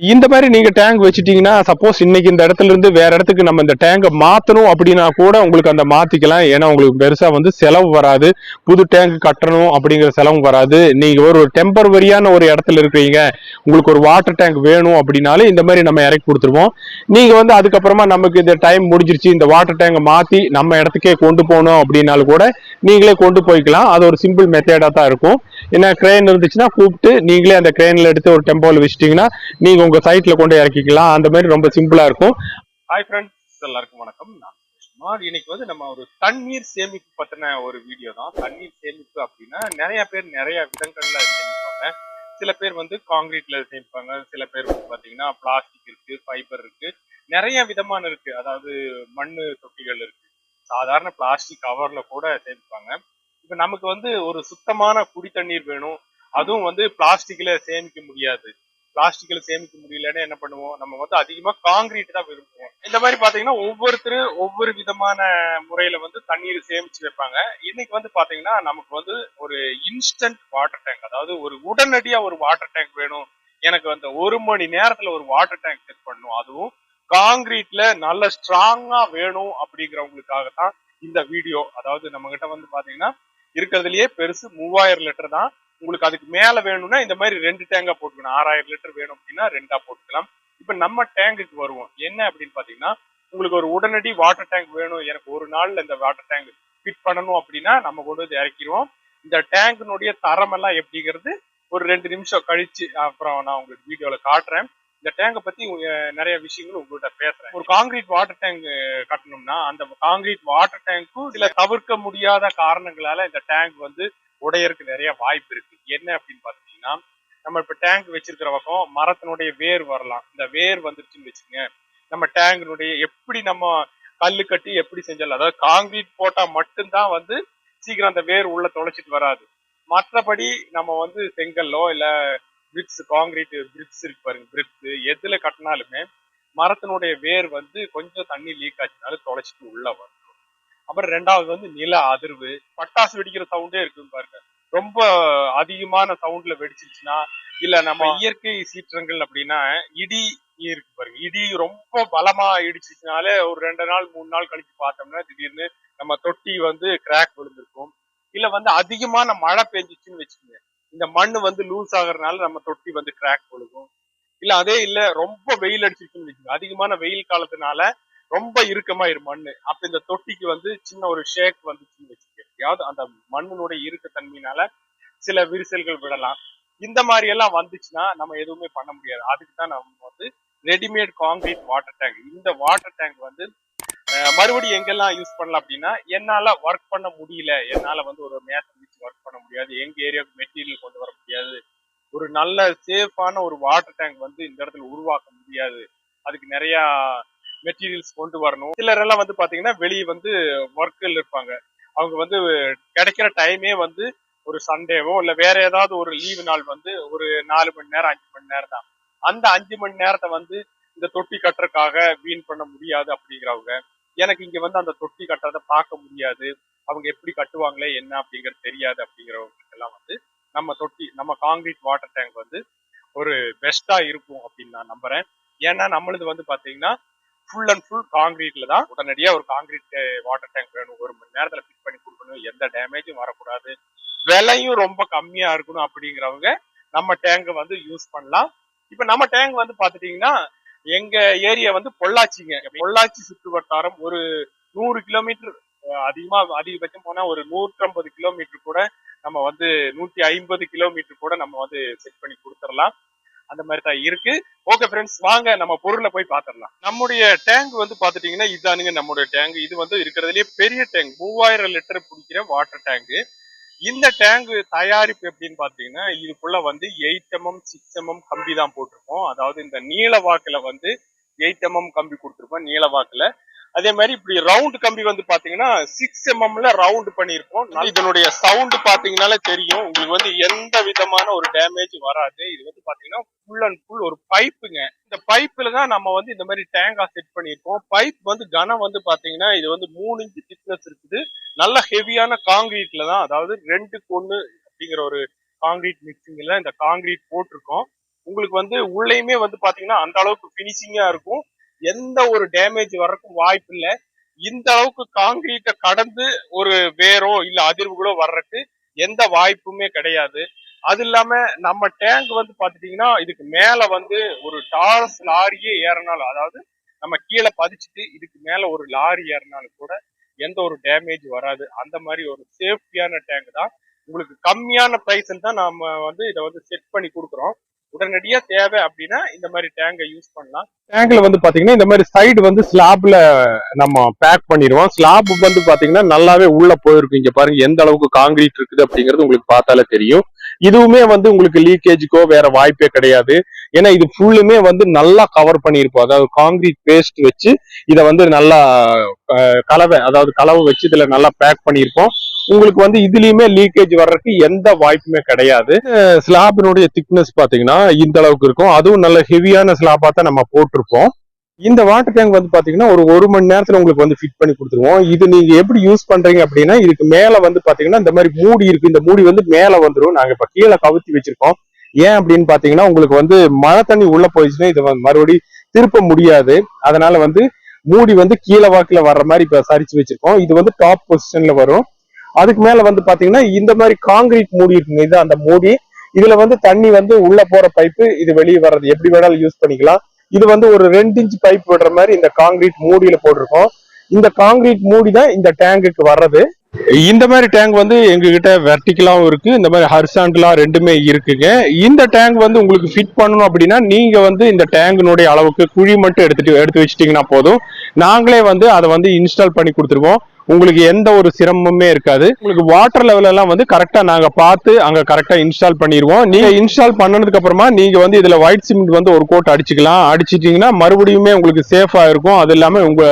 இந்த மாதிரி நீங்க டேங்க் வச்சுட்டீங்கன்னா சப்போஸ் இன்னைக்கு இந்த இடத்துல இருந்து வேற இடத்துக்கு நம்ம இந்த டேங்கை மாத்தணும் அப்படின்னா கூட உங்களுக்கு அந்த மாத்திக்கலாம். ஏன்னா உங்களுக்கு பெருசா வந்து செலவு வராது. புது டேங்க் கட்டணும் அப்படிங்கிற செலவும் வராது. நீங்க ஒரு டெம்பரவரியான ஒரு இடத்துல இருக்கிறீங்க. உங்களுக்கு ஒரு வாட்டர் டேங்க் வேணும் அப்படின்னாலும் இந்த மாதிரி நம்ம இறக்கி கொடுத்துருவோம். நீங்க வந்து அதுக்கப்புறமா நமக்கு இந்த டைம் முடிஞ்சிருச்சு இந்த வாட்டர் டேங்கை மாத்தி நம்ம இடத்துக்கே கொண்டு போகணும் அப்படின்னாலும் கூட நீங்களே கொண்டு போய்க்கலாம். அது ஒரு சிம்பிள் மெத்தேடா தான் இருக்கும். ஏன்னா கிரெயின் இருந்துச்சுன்னா கூப்பிட்டு நீங்களே அந்த கிரெயின்ல எடுத்து ஒரு டெம்போல வச்சுட்டீங்கன்னா நீங்க உங்க சைட்ல கொண்டு இறக்கிக்கலாம். அந்த மாதிரி ரொம்ப சிம்பிளா இருக்கும். ஹாய் ஃப்ரெண்ட்ஸ் எல்லாருக்கும் வணக்கம். நான் இன்னைக்கு வந்து நம்ம ஒரு தண்ணீர் சேமிப்பு பத்தின ஒரு வீடியோ தான். தண்ணீர் சேமிப்பு அப்படின்னா நிறைய பேர் நிறைய விதங்கள்ல சேமிப்பாங்க. சில பேர் வந்து காங்கிரீட்ல சேமிப்பாங்க. சில பேர் வந்து பாத்தீங்கன்னா பிளாஸ்டிக் இருக்கு ஃபைபர் இருக்கு. நிறைய விதமான இருக்கு. அதாவது மண்ணு தொட்டிகள் இருக்கு. சாதாரண பிளாஸ்டிக் கவர்ல கூட சேமிப்பாங்க. இப்ப நமக்கு வந்து ஒரு சுத்தமான குடி தண்ணீர் வேணும். அதுவும் வந்து பிளாஸ்டிக்ல சேமிக்க முடியாது. பிளாஸ்டிக்ல சேமிக்க முடியலன்னு என்ன பண்ணுவோம்? நம்ம வந்து அதிகமா காங்கிரீட் தான் விரும்புவோம். இந்த மாதிரி பாத்தீங்கன்னா ஒவ்வொருத்தரும் ஒவ்வொரு விதமான முறையில வந்து தண்ணீர் சேமிச்சு வைப்பாங்க. இன்னைக்கு வந்து பாத்தீங்கன்னா நமக்கு வந்து ஒரு இன்ஸ்டன்ட் வாட்டர் டேங்க் அதாவது ஒரு உடனடியா ஒரு வாட்டர் டேங்க் வேணும். எனக்கு வந்து ஒரு மணி நேரத்துல ஒரு வாட்டர் டேங்க் செட் பண்ணும் அதுவும் காங்கிரீட்ல நல்ல ஸ்ட்ராங்கா வேணும் அப்படிங்கிறவங்களுக்காக தான் இந்த வீடியோ அதாவது நம்ம கிட்ட வந்து பாத்தீங்கன்னா இருக்கிறதுலயே பெருசு மூவாயிரம் லிட்டர் தான் உங்களுக்கு அதுக்கு மேல வேணும்னா இந்த மாதிரி ரெண்டு டேங்கா போட்டுக்கணும். ஆறாயிரம் லிட்டர் வேணும் அப்படின்னா ரெண்டா போட்டுக்கலாம். இப்ப நம்ம டேங்குக்கு வருவோம். என்ன அப்படின்னு பாத்தீங்கன்னா உங்களுக்கு ஒரு உடனடி வாட்டர் டேங்க் வேணும். எனக்கு ஒரு நாள்ல இந்த வாட்டர் டேங்க் ஃபிட் பண்ணணும் அப்படின்னா நம்ம கொண்டு வந்து இறக்கிடுவோம். இந்த டேங்கினுடைய தரம் எல்லாம் எப்படிங்கிறது ஒரு ரெண்டு நிமிஷம் கழிச்சு அப்புறம் நான் உங்களுக்கு வீடியோல காட்டுறேன். இந்த டேங்கை பத்தி நிறைய விஷயங்கள் உங்கள்கிட்ட பேசுறேன். ஒரு காங்கிரீட் வாட்டர் டேங்க் கட்டணும்னா அந்த காங்கிரீட் வாட்டர் டேங்க்கும் சில தவிர்க்க முடியாத காரணங்களால இந்த டேங்க் வந்து உடையறதுக்கு நிறைய வாய்ப்பு இருக்கு. என்ன அப்படின்னு பாத்தீங்கன்னா நம்ம இப்ப டேங்க் வச்சிருக்கிற பக்கம் மரத்தினுடைய வேர் வரலாம். இந்த வேர் வந்துருச்சுன்னு வச்சுங்க நம்ம டேங்கினுடைய எப்படி நம்ம கல்லு கட்டி எப்படி செஞ்சாலும் அதாவது காங்கிரீட் போட்டா மட்டும்தான் வந்து சீக்கிரம் அந்த வேர் உள்ள தொலைச்சிட்டு வராது. மற்றபடி நம்ம வந்து செங்கல்லோ இல்ல பிரிக்ஸ் காங்கிரீட் பிரிக்ஸ் இருக்கு பாருங்க. பிரிக்ஸ் எதுல கட்டினாலுமே மரத்தினுடைய வேர் வந்து கொஞ்சம் தண்ணி லீக் ஆச்சுனாலும் தொலைச்சிட்டு உள்ள வரும். அப்புறம் ரெண்டாவது வந்து நில அதிர்வு. பட்டாசு வெடிக்கிற சவுண்டே இருக்கும் பாருங்க. ரொம்ப அதிகமான சவுண்ட்ல வெடிச்சிருச்சுன்னா இல்ல நம்ம இயற்கை சீற்றங்கள் அப்படின்னா இடி இருக்கு பாருங்க. இடி ரொம்ப பலமா இடிச்சிச்சுனாலே ஒரு ரெண்டு நாள் மூணு நாள் கழிச்சு பார்த்தோம்னா திடீர்னு நம்ம தொட்டி வந்து கிராக் விழுந்திருக்கும். இல்ல வந்து அதிகமான மழை பெஞ்சிச்சுன்னு வச்சுக்கோங்க. இந்த மண்ணு வந்து லூஸ் ஆகுறதுனால நம்ம தொட்டி வந்து கிராக் விழுகும். இல்ல அதே இல்ல ரொம்ப வெயில் அடிச்சிருச்சுன்னு வச்சுக்கோங்க. அதிகமான வெயில் காலத்தினால ரொம்ப இறுக்கமாயிரு மண்ணு அப்ப இந்த தொட்டிக்கு வந்து சின்ன ஒரு ஷேக் வந்துச்சுன்னு வச்சுக்கோங்க. அந்த மண்ணினுடைய இறுக்கத்தன்மையினால சில விரிசல்கள் விடலாம். இந்த மாதிரி எல்லாம் வந்துச்சுன்னா நம்ம எதுவுமே பண்ண முடியாது. அதுக்கு தான் நம்ம வந்து ரெடிமேட் காங்கிரீட் வாட்டர் டேங்க். இந்த வாட்டர் டேங்க் வந்து மறுபடியும் எங்கெல்லாம் யூஸ் பண்ணலாம் அப்படின்னா என்னால ஒர்க் பண்ண முடியல. என்னால வந்து ஒரு மேசன் வச்சு ஒர்க் பண்ண முடியாது. எங்க ஏரியாவுக்கு மெட்டீரியல் கொண்டு வர முடியாது. ஒரு நல்ல சேஃபான ஒரு வாட்டர் டேங்க் வந்து இந்த இடத்துல உருவாக்க முடியாது. அதுக்கு நிறையா மெட்டீரியல்ஸ் கொண்டு வரணும். சிலர் எல்லாம் வந்து பாத்தீங்கன்னா வெளியே வந்து ஒர்க்கில் இருப்பாங்க. அவங்க வந்து கிடைக்கிற டைமே வந்து ஒரு சண்டேவோ இல்ல வேற ஏதாவது ஒரு லீவு நாள் வந்து ஒரு நாலு மணி நேரம் அஞ்சு மணி நேரம் தான். அந்த அஞ்சு மணி நேரத்தை வந்து இந்த தொட்டி கட்டுறதுக்காக வீண் பண்ண முடியாது அப்படிங்கிறவங்க. எனக்கு இங்க வந்து அந்த தொட்டி கட்டுறதை பார்க்க முடியாது. அவங்க எப்படி கட்டுவாங்களே என்ன அப்படிங்கிறது தெரியாது அப்படிங்கிறவங்களுக்கு எல்லாம் வந்து நம்ம தொட்டி நம்ம காங்கிரீட் வாட்டர் டேங்க் வந்து ஒரு பெஸ்டா இருக்கும் அப்படின்னு நான் நம்புறேன். ஏன்னா நம்மளது வந்து பாத்தீங்கன்னா ஃபுல் அண்ட் ஃபுல் காங்கிரீட்ல தான் உடனடியா ஒரு காங்கிரீட் வாட்டர் டேங்க் வேணும். ஒரு மணி நேரத்துல ஃபிட் பண்ணி கொடுக்கணும். எந்த டேமேஜும் வரக்கூடாது. விலையும் ரொம்ப கம்மியா இருக்கணும் அப்படிங்கிறவங்க நம்ம டேங்கை வந்து யூஸ் பண்ணலாம். இப்ப நம்ம டேங்க் வந்து பாத்துட்டீங்கன்னா எங்க ஏரியா வந்து பொள்ளாச்சிங்க. பொள்ளாச்சி சுற்று வட்டாரம் ஒரு நூறு கிலோமீட்டர் அதிகமா அதிகபட்சம் போனா ஒரு நூற்றம்பது கிலோமீட்டர் கூட நம்ம வந்து நூத்தி ஐம்பது கிலோமீட்டர் கூட நம்ம வந்து செட் பண்ணி கொடுத்துடலாம். அந்த மாதிரி தான் இருக்கு. ஓகே ஃப்ரெண்ட்ஸ் வாங்க நம்ம பொருளை போய் பாத்திரலாம் நம்முடைய டேங்க் வந்து பாத்துட்டீங்கன்னா இதானுங்க நம்முடைய டேங்க் இது வந்து இருக்கிறதுலயே பெரிய டேங்க் மூவாயிரம் லிட்டர் பிடிக்கிற வாட்டர் டேங்க் இந்த டேங்க் தயாரிப்பு எப்படின்னு பாத்தீங்கன்னா இதுக்குள்ள வந்து எயிட் எம்எம் சிக்ஸ் எம்எம் கம்பி தான் போட்டிருக்கோம். அதாவது இந்த நீள வாக்குல வந்து எயிட் எம்எம் கம்பி கொடுத்துருப்போம் நீள வாக்குல. அதே மாதிரி இப்படி ரவுண்ட் கம்பி வந்து பாத்தீங்கன்னா சிக்ஸ் எம்எம்ல ரவுண்ட் பண்ணியிருக்கோம். இதனுடைய சவுண்ட் பாத்தீங்கன்னாலே தெரியும். உங்களுக்கு வந்து எந்த விதமான ஒரு டேமேஜ் வராது. இது வந்து பாத்தீங்கன்னா ஃபுல் அண்ட் ஃபுல் ஒரு பைப்புங்க இந்த பைப்புல தான் நம்ம வந்து இந்த மாதிரி டேங்கா செட் பண்ணியிருக்கோம். பைப் வந்து கனம் வந்து பாத்தீங்கன்னா இது வந்து மூணு இன்ச்சு திக்னஸ் இருக்குது. நல்ல ஹெவியான காங்கிரீட்ல தான் அதாவது ரெண்டுக்கு ஒண்ணு அப்படிங்கிற ஒரு காங்கிரீட் மிக்சிங்ல இந்த காங்கிரீட் போட்டிருக்கோம். உங்களுக்கு வந்து உள்ளயுமே வந்து பாத்தீங்கன்னா அந்த அளவுக்கு பினிஷிங்கா இருக்கும். எந்த ஒரு டேமேஜ் வர்றதுக்கும் வாய்ப்பு இல்லை. இந்த அளவுக்கு காங்கிரீட்டை கடந்து ஒரு வேரோ இல்ல அதிர்வுகளோ வர்றதுக்கு எந்த வாய்ப்புமே கிடையாது. அது இல்லாம நம்ம டேங்க் வந்து பாத்துட்டீங்கன்னா இதுக்கு மேல வந்து ஒரு டாரஸ் லாரியே ஏறினாலும் அதாவது நம்ம கீழே பதிச்சுட்டு இதுக்கு மேல ஒரு லாரி ஏறினாலும் கூட எந்த ஒரு டேமேஜ் வராது. அந்த மாதிரி ஒரு சேஃப்டியான டேங்க் தான். உங்களுக்கு கம்மியான பிரைஸ்ல தான் நாம வந்து இதை வந்து செட் பண்ணி கொடுக்குறோம். உடனடியா தேவை அப்படின்னா இந்த மாதிரி டேங்கை யூஸ் பண்ணலாம். டேங்க்ல வந்து பாத்தீங்கன்னா இந்த மாதிரி சைடு வந்து ஸ்லாப்ல நம்ம பேக் பண்ணிடுவோம். ஸ்லாப் வந்து பாத்தீங்கன்னா நல்லாவே உள்ள போயிருக்கு. இங்க பாருங்க எந்த அளவுக்கு காங்கிரீட் இருக்குது அப்படிங்கிறது உங்களுக்கு பார்த்தாலே தெரியும். இதுவுமே வந்து உங்களுக்கு லீக்கேஜுக்கோ வேற வாய்ப்பே கிடையாது. ஏன்னா இது ஃபுல்லுமே வந்து நல்லா கவர் பண்ணியிருப்போம். அதாவது காங்கிரீட் பேஸ்ட் வச்சு இதை வந்து நல்லா கலவை அதாவது கலவை வச்சு இதுல நல்லா பேக் பண்ணியிருப்போம். உங்களுக்கு வந்து இதுலயுமே லீக்கேஜ் வர்றதுக்கு எந்த வாய்ப்புமே கிடையாது. ஸ்லாபினுடைய திக்னஸ் பாத்தீங்கன்னா இந்த அளவுக்கு இருக்கும். அதுவும் நல்ல ஹெவியான ஸ்லாபா தான் நம்ம போட்டிருப்போம். இந்த வாட்டர் டேங்க் வந்து பாத்தீங்கன்னா ஒரு ஒரு மணி நேரத்துல உங்களுக்கு வந்து ஃபிட் பண்ணி கொடுத்துருவோம். இது நீங்க எப்படி யூஸ் பண்றீங்க அப்படின்னா இதுக்கு மேல வந்து பாத்தீங்கன்னா இந்த மாதிரி மூடி இருக்கு. இந்த மூடி வந்து மேல வந்துடும் நாங்க இப்ப கீழே கவுத்தி வச்சிருக்கோம். ஏன் அப்படின்னு பாத்தீங்கன்னா உங்களுக்கு வந்து மழை தண்ணி உள்ள போயிடுச்சுன்னா இதை மறுபடியும் திருப்ப முடியாது. அதனால வந்து மூடி வந்து கீழே வாக்குல வர்ற மாதிரி இப்ப சரிச்சு வச்சிருக்கோம். இது வந்து டாப் பொசிஷன்ல வரும். அதுக்கு மேல வந்து பாத்தீங்கன்னா இந்த மாதிரி காங்கிரீட் மூடி இருக்குங்க. இது அந்த மூடி. இதுல வந்து தண்ணி வந்து உள்ள போற பைப்பு இது வெளியே வர்றது. எப்படி வேணாலும் யூஸ் பண்ணிக்கலாம். இது வந்து ஒரு ரெண்டு இன்ச் பைப் விடுற மாதிரி இந்த காங்கிரீட் மூடியில போட்டிருக்கோம். இந்த காங்கிரீட் மூடி தான் இந்த டேங்குக்கு வர்றது. இந்த மாதிரி டேங்க் வந்து எங்ககிட்ட வெர்டிக்கலாவும் இருக்கு. இந்த மாதிரி ஹரிசாண்டலா ரெண்டுமே இருக்குங்க. இந்த டேங்க் வந்து உங்களுக்கு ஃபிட் பண்ணணும் அப்படின்னா நீங்க வந்து இந்த டேங்கினுடைய அளவுக்கு குழி மட்டும் எடுத்துட்டு எடுத்து வச்சிட்டீங்கன்னா போதும். நாங்களே வந்து அதை வந்து இன்ஸ்டால் பண்ணி கொடுத்துருவோம். உங்களுக்கு எந்த ஒரு சிரமமுமே இருக்காது. உங்களுக்கு வாட்டர் லெவல் எல்லாம் வந்து கரெக்டா நாங்க பார்த்து அங்க கரெக்டா இன்ஸ்டால் பண்ணிடுவோம் நீங்க இன்ஸ்டால் பண்ணதுக்கு அப்புறமா நீங்க வந்து இதுல ஒயிட் சிமெண்ட் வந்து ஒரு கோட் அடிச்சுக்கலாம். அடிச்சிட்டீங்கன்னா மறுபடியுமே உங்களுக்கு சேஃபா இருக்கும். அது இல்லாம உங்க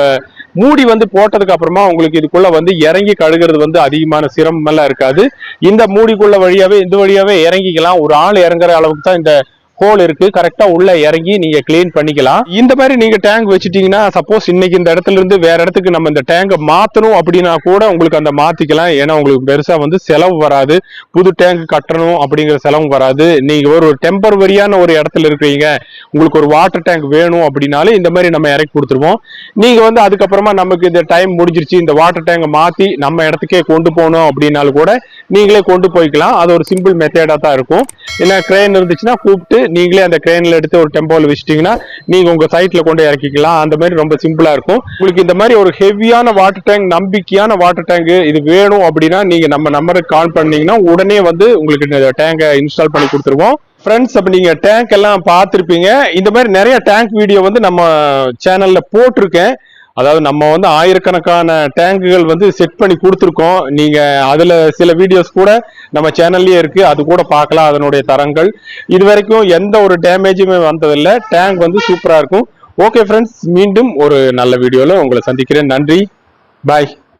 மூடி வந்து போட்டதுக்கு அப்புறமா உங்களுக்கு இதுக்குள்ள வந்து இறங்கி கழுகுறது வந்து அதிகமான சிரமம் எல்லாம் இருக்காது. இந்த மூடிக்குள்ள வழியாவே இந்த வழியாவே இறங்கிக்கலாம். ஒரு ஆள் இறங்குற அளவுக்கு தான் இந்த ஹோல் இருக்கு. கரெக்டா உள்ள இறங்கி நீங்க க்ளீன் பண்ணிக்கலாம். இந்த மாதிரி நீங்க டேங்க் வச்சுட்டீங்கன்னா சப்போஸ் இன்னைக்கு இந்த இடத்துல இருந்து வேற இடத்துக்கு நம்ம இந்த டேங்கை மாத்தணும் அப்படின்னா கூட உங்களுக்கு அந்த மாத்திக்கலாம். ஏன்னா உங்களுக்கு பெருசா வந்து செலவு வராது. புது டேங்க் கட்டணும் அப்படிங்கிற செலவு வராது. நீங்க ஒரு டெம்பரவரியான ஒரு இடத்துல இருக்கிறீங்க. உங்களுக்கு ஒரு வாட்டர் டேங்க் வேணும் அப்படின்னாலும் இந்த மாதிரி நம்ம இறக்கி கொடுத்துருவோம். நீங்க வந்து அதுக்கப்புறமா நமக்கு இந்த டைம் முடிஞ்சிருச்சு. இந்த வாட்டர் டேங்கை மாத்தி நம்ம இடத்துக்கே கொண்டு போகணும் அப்படின்னாலும் கூட நீங்களே கொண்டு போய்க்கலாம். அது ஒரு சிம்பிள் மெத்தேடா தான் இருக்கும். ஏன்னா கிரேன் இருந்துச்சுன்னா கூப்பிட்டு நீங்களே அந்த கிரெயினில் எடுத்து ஒரு டெம்போவில் வச்சிட்டிங்கன்னா நீங்கள் உங்கள் சைட்டில் கொண்டு இறக்கிக்கலாம். அந்த மாதிரி ரொம்ப சிம்பிளாக இருக்கும். உங்களுக்கு இந்த மாதிரி ஒரு ஹெவியான வாட்டர் டேங்க் நம்பிக்கையான வாட்டர் டேங்க் இது வேணும் அப்படின்னா நீங்கள் நம்ம நம்பருக்கு கால் பண்ணீங்கன்னா உடனே வந்து உங்களுக்கு இந்த டேங்கை இன்ஸ்டால் பண்ணி கொடுத்துருவோம். ஃப்ரெண்ட்ஸ் அப்போ நீங்கள் டேங்க் எல்லாம் பார்த்துருப்பீங்க. இந்த மாதிரி நிறைய டேங்க் வீடியோ வந்து நம்ம சேனலில் போட்டிருக்கேன். அதாவது நம்ம வந்து ஆயிரக்கணக்கான டேங்குகள் வந்து செட் பண்ணி கொடுத்துருக்கோம். நீங்கள் அதில் சில வீடியோஸ் கூட நம்ம சேனல்லையே இருக்குது அது கூட பார்க்கலாம் அதனுடைய தரங்கள். இது வரைக்கும் எந்த ஒரு டேமேஜுமே வந்ததில்லை. டேங்க் வந்து சூப்பராக இருக்கும். ஓகே ஃப்ரெண்ட்ஸ் மீண்டும் ஒரு நல்ல வீடியோவில் உங்களை சந்திக்கிறேன். நன்றி. பாய்